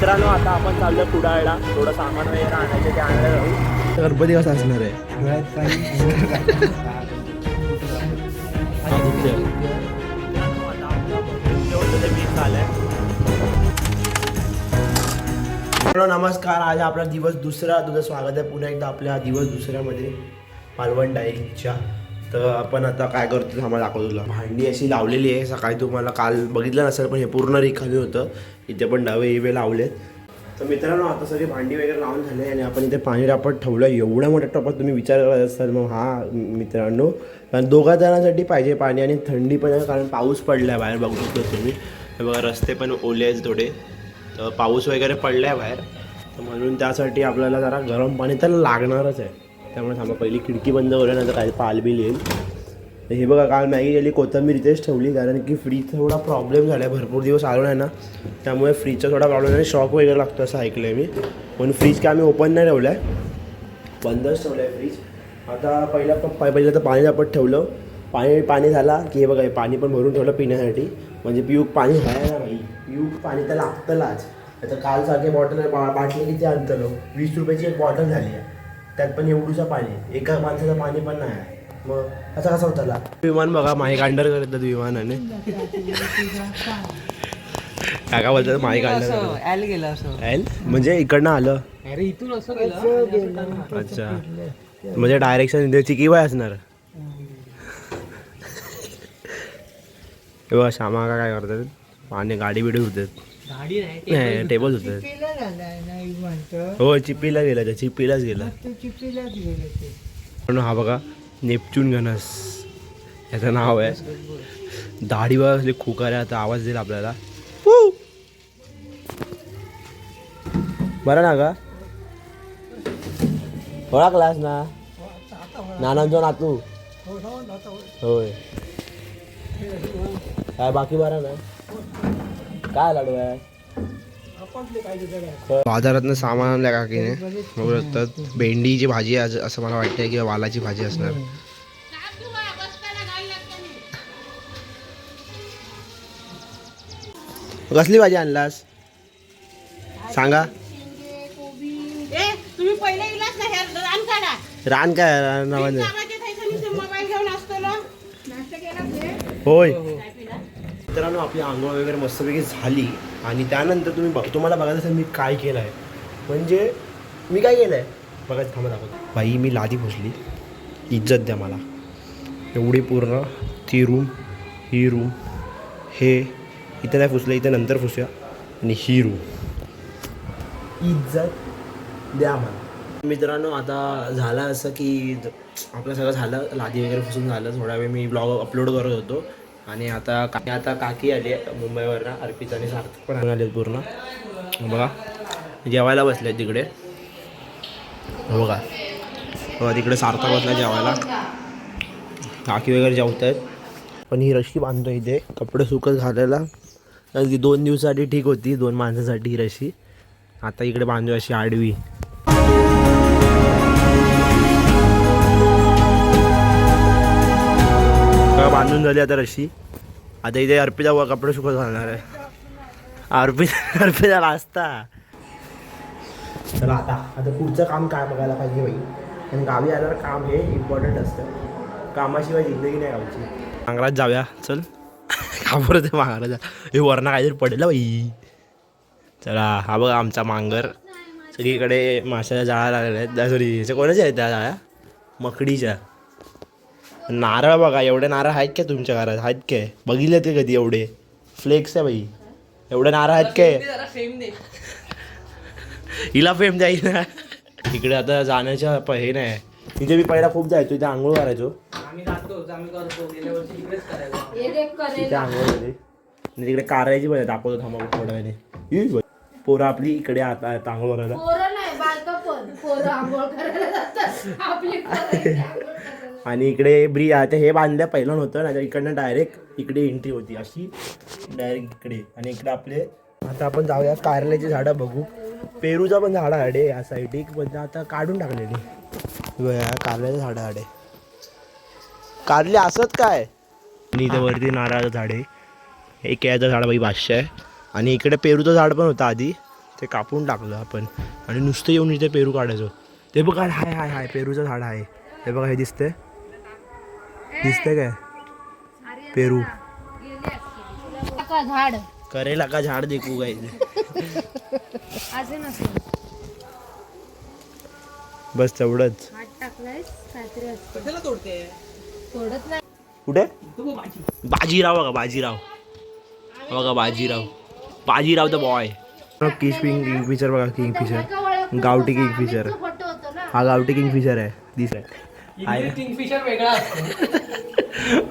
मित्रांनो आता आपण चाललो कुडाळला. थोडं सामान वगैरे आणायचं ते आणायला जाऊ. गणपती कसं असणार आहे? नमस्कार. आज आपला दिवस दुसरा. तुझं स्वागत आहे पुन्हा एकदा आपल्या दिवस दुसऱ्यामध्ये. मालवण डायरीच्या तर आपण आता काय करतो आम्हाला दाखवतो तुला. भांडी अशी लावलेली आहे. सकाळी तुम्हाला काल बघितलं नसेल पण हे पूर्ण रिकामी होतं. इथे पण डवे इवे लावलेत. तर मित्रांनो आता सगळी भांडी वगैरे लावून झाले आणि आपण इथे पाणी टापत ठेवलं एवढ्या मोठ्या टपात तुम्ही विचार करत असाल मग हा मित्रांनो. कारण दोघा जणांसाठी पाहिजे पाणी आणि थंडी पण आहे कारण पाऊस पडला आहे बाहेर बघू शकतो तुम्ही. हे बघा रस्ते पण ओले आहेत थोडे. तर पाऊस वगैरे पडला आहे बाहेर. तर म्हणून त्यासाठी आपल्याला जरा गरम पाणी तर लागणारच आहे. त्यामुळे थांबा पहिली खिडकी बंद करूया नंतर काही पालबिल येईल. तर हे बघा काल मॅगी गेली कोथिंबीर इथेच ठेवली कारण की फ्रीजचा थोडा प्रॉब्लेम झाला आहे भरपूर दिवस आलो नाही ना त्यामुळे फ्रीजचा थोडा प्रॉब्लेम आहे शॉक वगैरे लागतो असं ऐकलं आहे मी. म्हणून फ्रीज काय आम्ही ओपन नाही ठेवलं आहे बंदच ठेवलं आहे फ्रीज. आता पहिला प- पहिलं तर पाणी आपण ठेवलं. पाणी पाणी झाला की हे बघा हे पाणी पण भरून ठेवलं पिण्यासाठी. म्हणजे पिऊक पाणी आहे ना भाई पिऊक पाणी तर लागतंलाच आता काल सारखे बॉटल बा बाटली किती आणतलो वीस रुपयाची एक बॉटल झाली आहे. त्यात पण एवढूचं पाणी एका माणसाचं पाणी पण नाही आहे. मग असं कसं होतं विमान बघा माईक अंडर करतात विमानाने. काका बोलतात माईक अंडर ऍल गेलं असं. एल म्हणजे इकडनं आलं? अरे इथून असं गेलं? अच्छा. म्हणजे डायरेक्शन इथे चिकी बाय असणार. हे बघा श्यामा का काय करतात? पाणी गाडी बिडी होतात गाडी नाही नाही टेबल झालाय ना विमानचं हो चिप्पीला गेला त्या चिप्पीलाच गेला. ते चिप्पीलाच गेले ते. पण हा बघा नेपच्यून गणस याचं नाव आहे. दाढी बघा असली खुकार आता आवाज देईल आपल्याला! बरं ना का ओळखलास ना? नानांचो नातू. होय. काय बाकी बरं ना? काय लाडू आहे? बाजारातनं सामान आणलं काकीने. भेंडीची भाजी आज- असं मला वाटतंय किंवा वालाची भाजी असणार. कसली भाजी आणलास? सांगा. ए तुम्ही पहिले इलाज ना ह्या रान काय रान होय. मित्रांनो आपली आंघोळ वगैरे मस्तपैकी झाली आणि त्यानंतर तुम्ही बघ तुम्हाला बघायचं असेल मी काय केलं आहे म्हणजे मी काय केलं आहे बघायचं थांबा दाखवतो. बाई मी लादी पुसली. इज्जत द्या मला. एवढी पूर्ण ती रूम ही रूम हे इथं नाही फुसलं इथं नंतर फुसूया आणि ही रूम इज्जत द्या मला. मित्रांनो आता झालं असं की आपलं सगळं झालं लादी वगैरे फुसून झालं. थोडा वेळ मी ब्लॉग अपलोड करत होतो. आणि आता का आता काकी आली आहे मुंबईवरनं अर्पित आणि सार्थक पण आले पूर्ण. बघा जेवायला बसले तिकडे. बघा. बघा तिकडे सार्थक बसला जेवायला. काकी वगैरे जेवत आहेत पण ही रशी बांधतो इथे. कपडे सुकत घालायला ती दोन दिवसासाठी ठीक होती दोन माणसासाठी ही रशी. आता इकडे बांधू अशी आडवी. बांधून झाली आता रशी आता इथे अर्पिता व कपडे सुकत घालणार आहे. अर्पिता अर्पिता असता चला आता आता पुढचं काम काय बघायला पाहिजे बाई? आणि गावी आल्यावर काम हे इम्पॉर्टंट असतं. कामाशिवाय जिंदगी नाही गावची. मांगरात जाऊया. चल. काबर ते मांगरा जा? हे वरणा काहीतरी पडेल भाई बाई. चला हा बघा आमचा मांगर. सगळीकडे माशाच्या जाळ्या लागल्या आहेत. सॉरी ह्याच्या कोणाच्या आहेत त्या जाळ्या? मकडीच्या. नारळ बघा एवढे नारळ आहेत काय तुमच्या घरात? आहेत काय बघितले ते कधी एवढे? फ्लेक्स आहे बाई. एवढे नारळ आहेत काय जरा फेम दे. हिला फेम जाईल ना इकडे आता जाण्याच्या प- हे नाही. तिथे मी पहिला खूप जायचो इथे आंघोळ करायचो. करायचं. तिथे आंघोळ झाली. आणि तिकडे कारवायची पण दाखवतो थांबा थोड्या वेळाने. पोरं आपली इकडे आता आता आंघोळ करायला. आणि इकडे ब्री आता हे बांधल्या पहिलं नव्हतं ना इकडनं डायरेक्ट इकडे एंट्री होती. अशी डायरेक्ट इकडे. आणि इकडे आपले आता आपण जाऊया कारल्याची झाडं बघू. पेरूचा पण झाडं आडे या साईड एक पण आता काढून टाकलेली. कारल्याचं झाडं आडे कारले असत काय? आणि इथं वरती नारळाचं झाड आहे. एक केळ्याचं झाड बाई पाचशे आहे. आणि इकडे पेरूचं झाड पण होतं आधी. ते कापून टाकलं आपण. आणि नुसतं येऊन इथे पेरू काढायचो. ते बघा हाय हाय हाय पेरूचं झाड आहे. हे बघा हे दिसतंय. दिसतंय काय? पेरू. का झाड करेला का झाड देखू काय? बस तेवढंच. कुठे? बाजीराव बघा बाजीराव. बघा बाजीराव. बाजीराव द बॉय किश किंग किंगफिशर बघा किंगफिशर गावठी किंगफिशर फोटो होतो ना हा गावठी किंगफिशर आहे. दिस आहे किंगफिशर वेगळा असतो.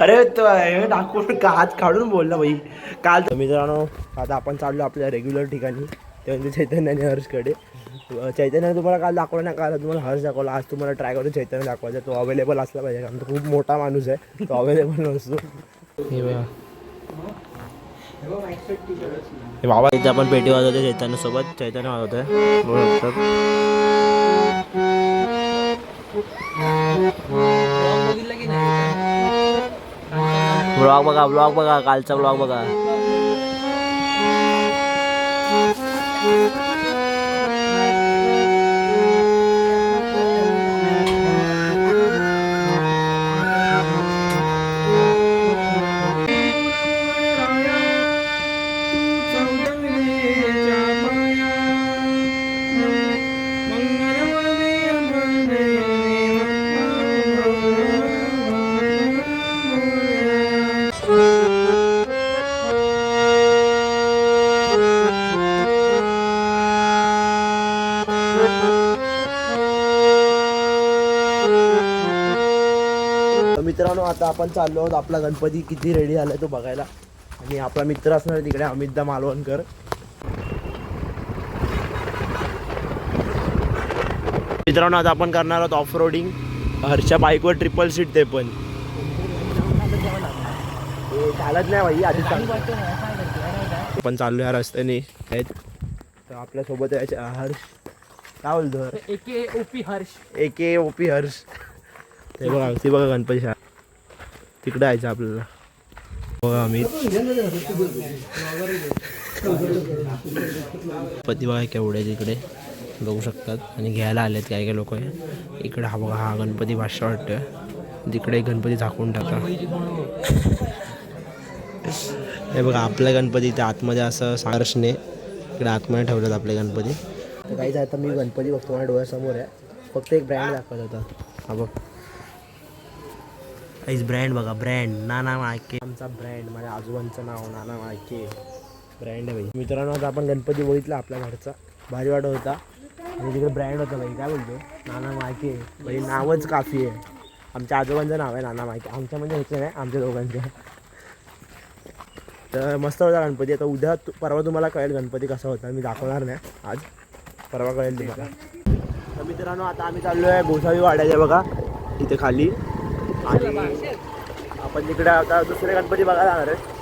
अरे तो टाकून का हात काढून बोलला भाई काल मित्रांनो आता आपण चाललो आपल्या रेग्युलर ठिकाणी ते म्हणजे चैतन्य आणि हर्षकडे चैतन्य तुम्हाला काल दाखवलं नाही काल तुम्हाला हर्ष दाखवला. आज तुम्हाला ट्राय करून चैतन्य दाखवायचा. तो अवेलेबल असला पाहिजे कारण तो खूप मोठा माणूस आहे. तो अवेलेबल नसतो. हे बाबा इथे आपण पेटी वाजवतो चैतन्य सोबत चैतन्य वाजवतोय ब्लॉग बघा ब्लॉग बघा कालचा ब्लॉग बघा. आता आपण चाललो आहोत. आपला गणपती किती रेडी झालाय तो बघायला. आणि आपला मित्र असणार तिकडे अमितदा मालवणकर. मित्रांनो आता आपण करणार आहोत ऑफ रोडिंग हरच्या बाईकवर ट्रिपल सीट ते पण. झालंच नाही भाई आधी आपण चाललो या रस्त्याने. आहेत. तर आपल्यासोबत आहे हर्ष. काय बोलतो Harsh? AK OP Harsh. A K O P Harsh. ते बघा ते बघा गणपती शाळा. तिकडे यायचं आपल्याला. बघा आम्ही. गणपती बघा केवढे तिकडे बघू शकतात. आणि घ्यायला आलेत काय काय लोक. इकडे हा बघा हा गणपती भाषा वाटतोय. तिकडे गणपती झाकून टाका. हे बघा आपल्या गणपती त्या आतमध्ये असं सारसने इकडे आतमध्ये ठेवलेत आपले गणपती. तर काही आता मी गणपती बघतो. माझ्या डोळ्यासमोर आहे. फक्त एक ब्रँड दाखवत होता. हा बघ. काहीच ब्रँड बघा ब्रँड नाना मायके आमचा ब्रँड माझ्या आजोबांचं नाव नाना मायके ब्रँड आहे भाई. मित्रांनो आता आपण गणपती बघितला आपल्या घरचा. भारी वाटत होता. आणि तिकडे ब्रँड होता भाई. काय बोलतो? नाना मायके भाई नावच काफी आहे. आमच्या आजोबांचं नाव आहे नाना मायके आमच्या म्हणजे ह्याचं नाही आमच्या दोघांच्या तर मस्त होता गणपती. आता उद्या परवा तुम्हाला कळेल गणपती कसा होता. मी दाखवणार नाही आज. परवा कळेल तुम्हाला. तर मित्रांनो आता आम्ही चाललो आहे गोसावी वाड्याच्या बघा इथे खाली. आणि आपण तिकडे आता दुसरे गणपती बघायला जाणार आहे.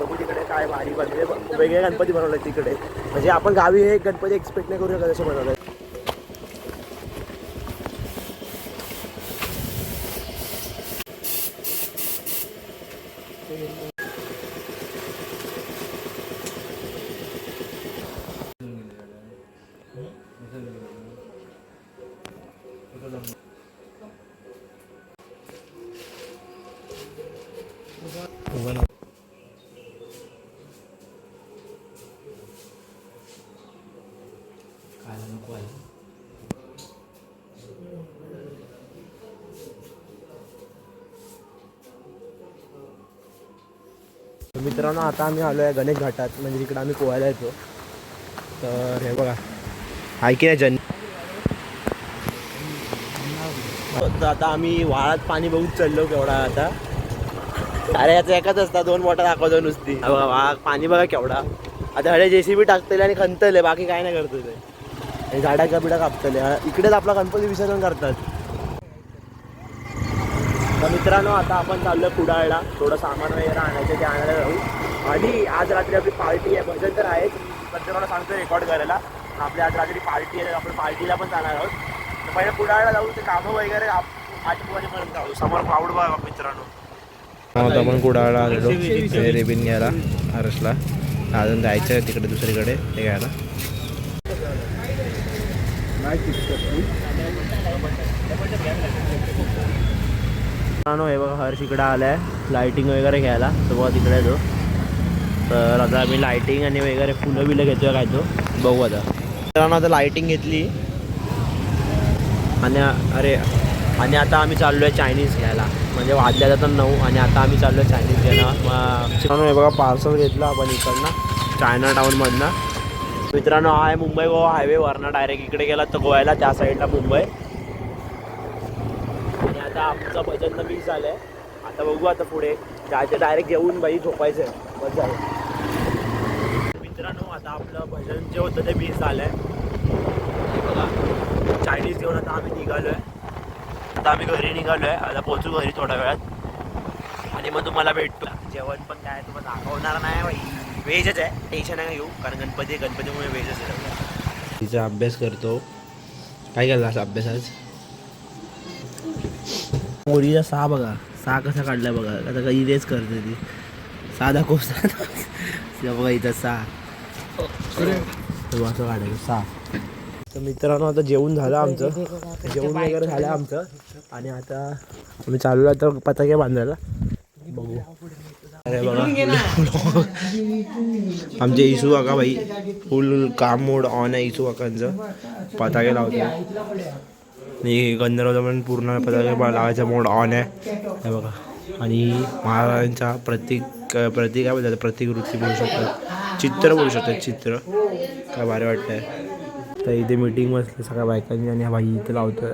बघू तिकडे काय भारी बनले वेगळे गणपती बनवले तिकडे. म्हणजे आपण गावी हे गणपती एक्सपेक्ट नाही करू शकत असं बनवले. तर मित्रांनो आता आम्ही आलो आहे गणेश घाटात. म्हणजे इकडं आम्ही पोहायला येतो. तर हे बघा. आहे जन? तर आता आम्ही वाळात पाणी बघूच चढलो केवढा आता. अरे याचा एकच असता दोन मोठा दाखवतो नुसती. पाणी बघा केवढा. आता हडे जे सी बी टाकतले आणि खंतले बाकी काय नाही करतो ते. झाडाच्या बिडा कापतले इकडेच आपला गणपती विसर्जन करतात. तर मित्रांनो आता आपण चाललो कुडाळला. थोडं सामान वगैरे आणायचं ते आणायला जाऊ. आणि आज रात्री आपली पार्टी आहे. भजन तर आहेच पण मला सांगतो रेकॉर्ड करायला. आपली आज रात्री पार्टी आहे आपण पार्टीला पण जाणार आहोत. तर पहिले कुडाळला जाऊ ते कामं वगैरे आप- जाऊ समोर क्राऊड बघा मित्रांनो. हो, आपण कुडाळला आलेलो. रेबिन घ्यायला हरसला अजून जायचं आहे तिकडे दुसरीकडे ते घ्यायला. नाही हे बघा हर्ष इकडे आलाय लाइटिंग वगैरे घ्यायला. तो बघा तिकडे तो. तर आता आम्ही लाइटिंग आणि वगैरे फुलं बिलं घेतोय काय तो. बघू आता. मित्रांनो आता लाइटिंग घेतली. आणि अरे आणि आता आम्ही चाललो आहे चायनीज घ्यायला. म्हणजे वाजल्या जातात नऊ आणि आता आम्ही चाललो आहे चायनीज घ्यायला मित्रांनो हे बघा पार्सल घेतलं आपण इकडनं चायना टाऊनमधनं मित्रांनो हा आहे मुंबई गोवा हायवे वरनं. डायरेक्ट इकडे गेला तर गोव्याला त्या साईडला मुंबई. आता आमचं भजन मीस झालं आहे आता बघू आता पुढे. जायचं डायरेक्ट येऊन बाई झोपायचं आहे मजा आहे मित्रांनो आता आपलं भजन जे होतं ते मिस झालं आहे बघा. चायनीज घेऊन आता आम्ही निघालो आहे आता आम्ही घरी निघालो आहे आता पोचू घरी थोड्या वेळात. आणि मग तुम्हाला भेटतो जेवण पण काय तुम्हाला दाखवणार नाही बाई. व्हेजच आहे. टेन्शन नाही घेऊ. कारण गणपती गणपतीमुळे व्हेजच आहे. तिचा अभ्यास करतो. काय केला असा अभ्यास आज मोरीला सहा बघा. सहा कसा काढला बघा. आता काही रेस करते ती. साधा दाखव बघा इथं सहा असं काढायचं सहा तर मित्रांनो आता जेवण झालं आमचं. जेवण वगैरे झालं आमचं. आणि आता आम्ही चाललो आता पताके बांधायला. बघू. अरे बघा. आमचे इशू काका भाई. फुल काम मोड ऑन आहे इशू काकांचं. पताके लावतो आणि गंधर्वचा पण पूर्ण बा- लावायचा मोड ऑन आहे. हे बघा. आणि महाराजांचा प्रतीक प्रतीक काय बोलतात प्रतिकृती बोलू शकतात. चित्र बोलू शकतात चित्र. काय भारी वाटतंय. तर इथे मीटिंग बसली सगळ्या बायकांनी आणि हा भाई इथे लावतोय.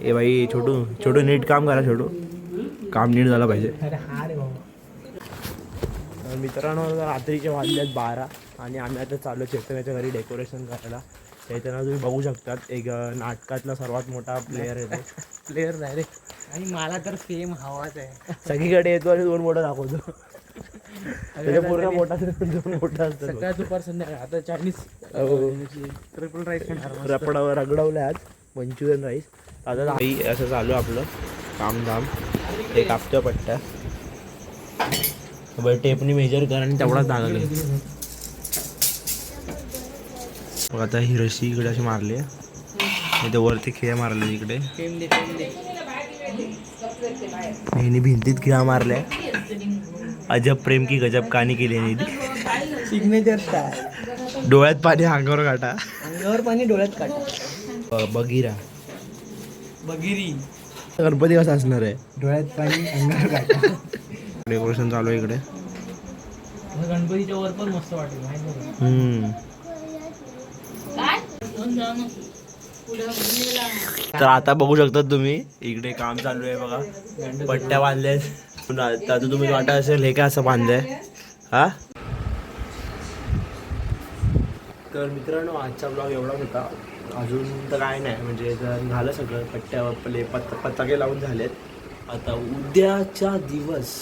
ए बाई छोटू छोटू नीट काम करा छोटू. काम नीट झालं पाहिजे. मित्रांनो रात्रीचे वाजल्यात बारा आणि आम्ही आता चाललो चैतन्याच्या घरी डेकोरेशन करायला. चैतन्य तुम्ही बघू शकतात एक नाटकातला सर्वात मोठा प्लेअर आहे तो. प्लेअर नाही रे. आणि मला तर फेम हवाच आहे. सगळीकडे येतो आणि दोन मोठं दाखवतो. त्याच्या पूर्ण मोठा दोन मोठा सकाळ दुपार संध्याकाळ आता चायनीज हो. ट्रिपल राईस रपडावर रगडवलं आज मंचुरियन राईस आता आई असं चालू आपलं. कामधाम. एक कापतोय पट्ट्या बरं टेपनी मेजर कर आणि तेवढाच दागले मग आता ही रशी इकडे अशी मारली आहे. इथे वरती खिळ्या मारल्या इकडे. हिने भिंतीत खिळा मारल्या. अजब प्रेम की गजब कहाणी केली आहे हिने. सिग्नेचर डोळ्यात पाणी अंगावर काटा. अंगावर पाणी डोळ्यात ब- बगिरा बगिरी गणपती कसा असणार आहे? डोळ्यात पाणी अंगावर काढ डेकोरेशन चालू आहे इकडे. गणपतीच्या वर पण मस्त वाटेल माहिती आहे का? हम्म. तर आता बघू शकता तुम्ही इकडे काम चालू आहे बघा. पट्ट्या बांधल्यात आता तुम्ही वाटत असेल हे काय असं बांधलंय? हा? तर मित्रांनो आजचा ब्लॉग एवढाच होता. अजून तर काय नाही म्हणजे जर झालं सगळं. पट्ट्या आपले पत पताके लावून झालेत. आता उद्याचा दिवस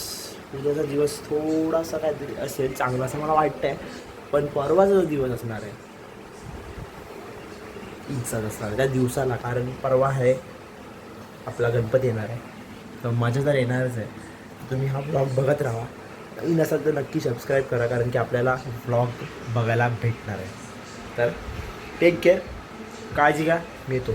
उद्याचा दिवस थोडासा काहीतरी असेल चांगला असं मला वाटतंय. पण परवाचा जो दिवस असणार आहे ईदचाच असणार. त्या दिवसाला कारण परवा आहे आपला गणपती येणार आहे. तर मजा तर येणारच आहे. तुम्ही हा ब्लॉग बघत राहा. नवीन नसाल तर नक्की सबस्क्राईब करा कारण की आपल्याला ब्लॉग बघायला भेटणार आहे. तर टेक केअर काळजी घ्या. मी येतो.